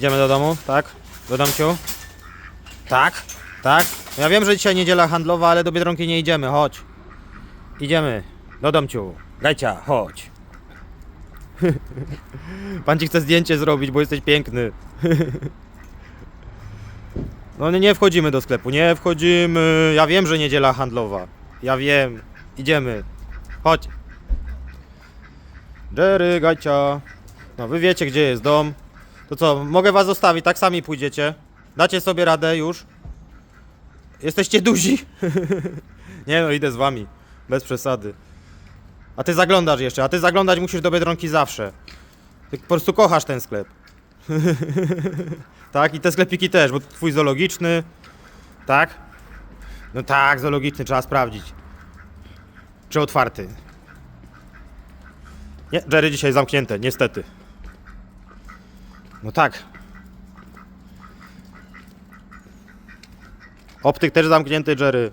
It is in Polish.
Idziemy do domu, tak? Do domciu? Tak? Tak? Ja wiem, że dzisiaj niedziela handlowa, ale do Biedronki nie idziemy, chodź. Idziemy. Do domciu. Gajcia, chodź. Pan ci chce zdjęcie zrobić, bo jesteś piękny. No nie, nie wchodzimy do sklepu, nie wchodzimy. Ja wiem, że niedziela handlowa. Ja wiem. Idziemy. Chodź. Jerry, Gajcia. No wy wiecie, gdzie jest dom. To co, mogę was zostawić, tak sami pójdziecie? Dacie sobie radę już? Jesteście duzi? nie no, idę z wami. Bez przesady. A ty zaglądasz jeszcze, a ty zaglądać musisz do Biedronki zawsze. Ty po prostu kochasz ten sklep. tak, i te sklepiki też, bo twój zoologiczny. Tak? No tak, zoologiczny, trzeba sprawdzić. Czy otwarty? Nie, Jerry dzisiaj zamknięte, niestety. No tak. Optyk też zamknięty, Jerry.